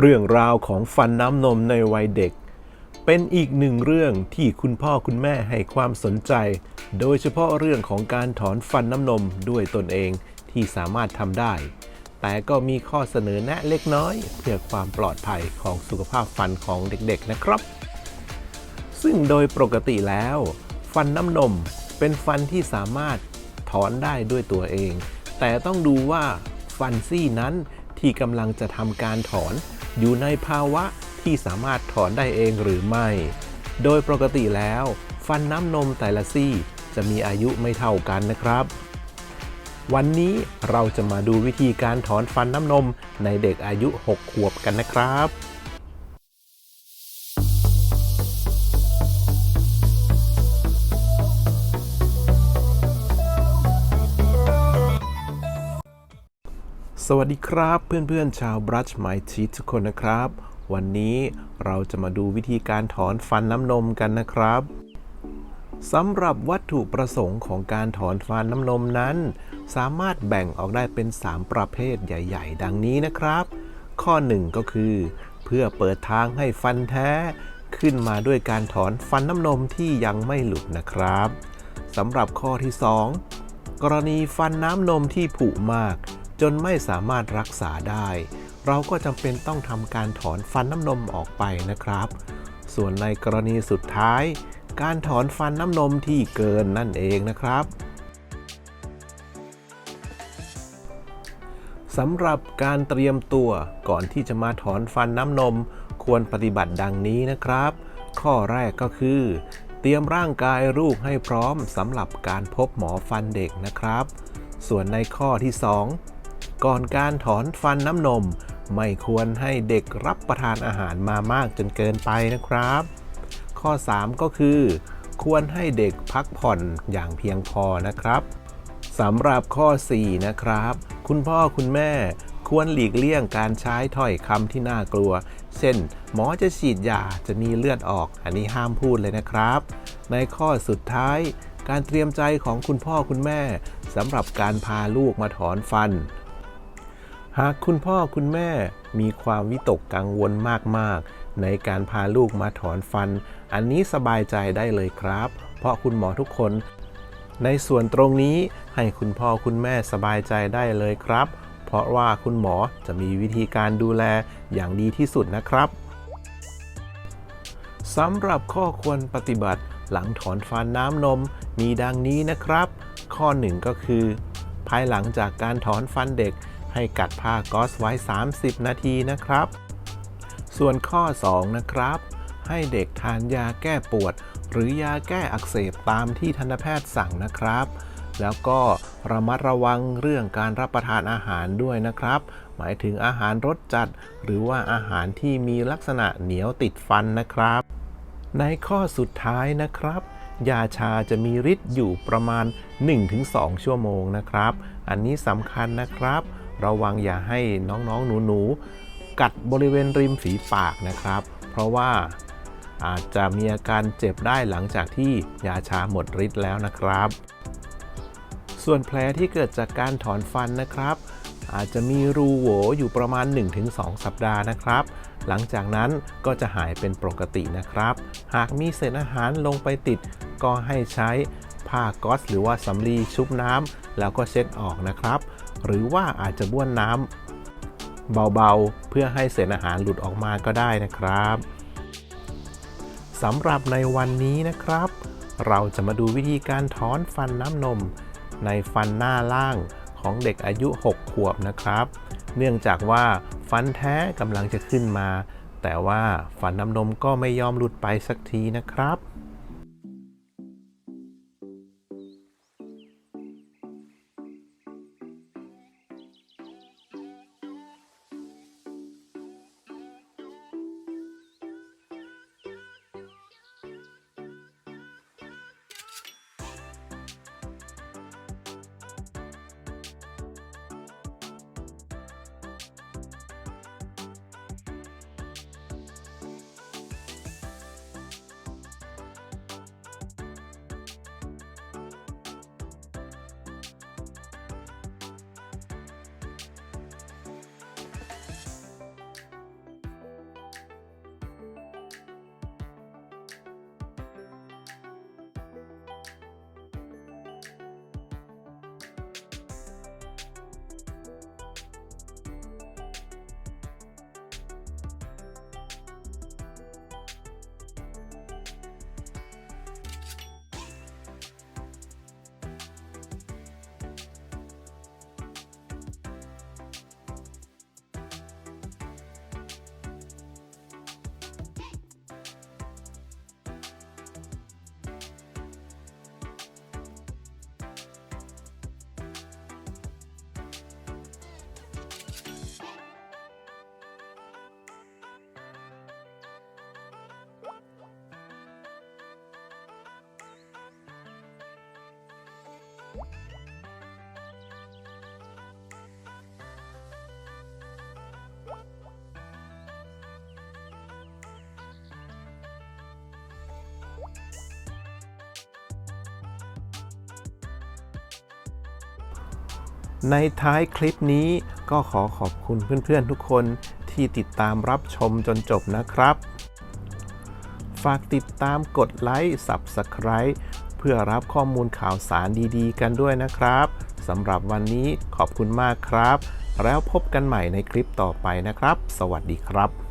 เรื่องราวของฟันน้ำนมในวัยเด็ก เป็นอีกหนึ่งเรื่องที่คุณพ่อคุณแม่ให้ความสนใจ โดยเฉพาะเรื่องของการถอนฟันน้ำนมด้วยตนเองที่สามารถทำได้ แต่ก็มีข้อเสนอแนะเล็กน้อย เพื่อความปลอดภัยของสุขภาพฟันของเด็กๆนะครับ ซึ่งโดยปกติแล้ว ฟันน้ำนมเป็นฟันที่สามารถถอนได้ด้วยตัวเอง แต่ต้องดูว่าฟันซี่นั้นที่กำลังจะทำการถอน อยู่ในภาวะที่สามารถถอนได้เองหรือไม่ โดยปกติแล้ว ฟันน้ำนมแต่ละซี่จะมีอายุไม่เท่ากันนะครับ วันนี้เราจะมาดูวิธีการถอนฟันน้ำนมในเด็กอายุ 6 ขวบกันนะครับ สวัสดีครับเพื่อนๆชาว Brush My Teeth ทุกคนนะครับ วันนี้เราจะมาดูวิธีการถอนฟันน้ำนมกันนะครับสำหรับวัตถุประสงค์ของการถอนฟันน้ำนมนั้น สามารถแบ่งออกได้เป็น 3 ประเภทใหญ่ ๆ ดังนี้นะครับ ข้อ 1 ก็คือ เพื่อเปิดทางให้ฟันแท้ ขึ้นมาด้วยการถอนฟันน้ำนมที่ยังไม่หลุดนะครับสำหรับข้อที่ 2 กรณีฟันน้ำนมที่ผุมาก จนไม่สามารถรักษาได้ เราก็จำเป็นต้องทำการถอนฟันน้ำนมออกไปนะครับ ส่วนในกรณีสุดท้าย การถอนฟันน้ำนมที่เกินนั่นเองนะครับสำหรับการเตรียมตัวก่อนที่จะมาถอนฟันน้ำนม ควรปฏิบัติดังนี้นะครับ ข้อแรกก็คือ เตรียมร่างกายลูกให้พร้อมสำหรับการพบหมอฟันเด็กนะครับ ส่วนในข้อที่ 2 ก่อนการถอนฟันน้ำนม ไม่ควรให้เด็กรับประทานอาหารมามากจนเกินไปนะครับ ข้อ 3 ก็คือ ควรให้เด็กพักผ่อนอย่างเพียงพอนะครับสำหรับข้อ 4 นะครับ คุณพ่อคุณแม่ควรหลีกเลี่ยงการใช้ถ้อยคำที่น่ากลัว เช่น หมอจะฉีดยาจะมีเลือดออก อันนี้ห้ามพูดเลยนะครับ ในข้อสุดท้าย การเตรียมใจของคุณพ่อคุณแม่สำหรับการพาลูกมาถอนฟัน หากคุณพ่อคุณแม่มีความวิตกกังวลมาก ๆ ในการพาลูกมาถอนฟัน อันนี้สบายใจได้เลยครับ เพราะคุณหมอทุกคน ในส่วนตรงนี้ให้คุณพ่อคุณแม่สบายใจได้เลยครับ เพราะว่าคุณหมอจะมีวิธีการดูแลอย่างดีที่สุดนะครับสำหรับข้อควรปฏิบัติหลังถอนฟันน้ำนมมีดังนี้นะครับ ข้อ1ก็คือ ภายหลังจากการถอนฟันเด็ก ให้กัดผ้าก๊อซไว้ 30 นาทีนะครับ ส่วนข้อ 2 นะครับ ให้เด็กทานยาแก้ปวด หรือยาแก้อักเสบตามที่ทันตแพทย์สั่งนะครับ แล้วก็ระมัดระวังเรื่องการรับประทานอาหารด้วยนะครับ หมายถึงอาหารรสจัด หรือว่าอาหารที่มีลักษณะเหนียวติดฟันนะครับ ในข้อสุดท้ายนะครับยาชาจะมีฤทธิ์อยู่ประมาณ 1-2 ชั่วโมงนะครับ อันนี้สำคัญนะครับ ระวังอย่าให้น้องๆหนูๆ กัดบริเวณริมฝีปากนะครับ เพราะว่าอาจจะมีอาการเจ็บได้หลังจากที่ยาชาหมดฤทธิ์แล้วนะครับ ส่วนแผลที่เกิดจากการถอนฟันนะครับ อาจจะมีรูโหวอยู่ประมาณ 1-2 สัปดาห์นะครับ หลังจากนั้นก็จะหายเป็นปกตินะครับ หากมีเศษอาหารลงไปติดก็ให้ใช้ผ้าก๊อซหรือว่าสำลีชุบน้ำแล้วก็เช็ดออกนะครับ หรือว่าอาจจะบ้วนน้ำเบาๆ เพื่อให้เศษอาหารหลุดออกมาก็ได้นะครับสำหรับในวันนี้นะครับ เราจะมาดูวิธีการถอนฟันน้ำนม ในฟันหน้าล่างของเด็กอายุ 6 ขวบนะครับ เนื่องจากว่าฟันแท้กำลังจะขึ้นมา แต่ว่าฟันน้ำนมก็ไม่ยอมหลุดไปสักทีนะครับ ในท้ายคลิปนี้ก็ขอขอบคุณเพื่อนๆทุกคนที่ติดตามรับชมจนจบนะครับ ฝากติดตามกดไลค์ Subscribe เพื่อรับข้อมูลข่าวสารดีๆ กันด้วยนะครับสำหรับวันนี้ขอบคุณมากครับ แล้วพบกันใหม่ในคลิปต่อไปนะครับ สวัสดีครับ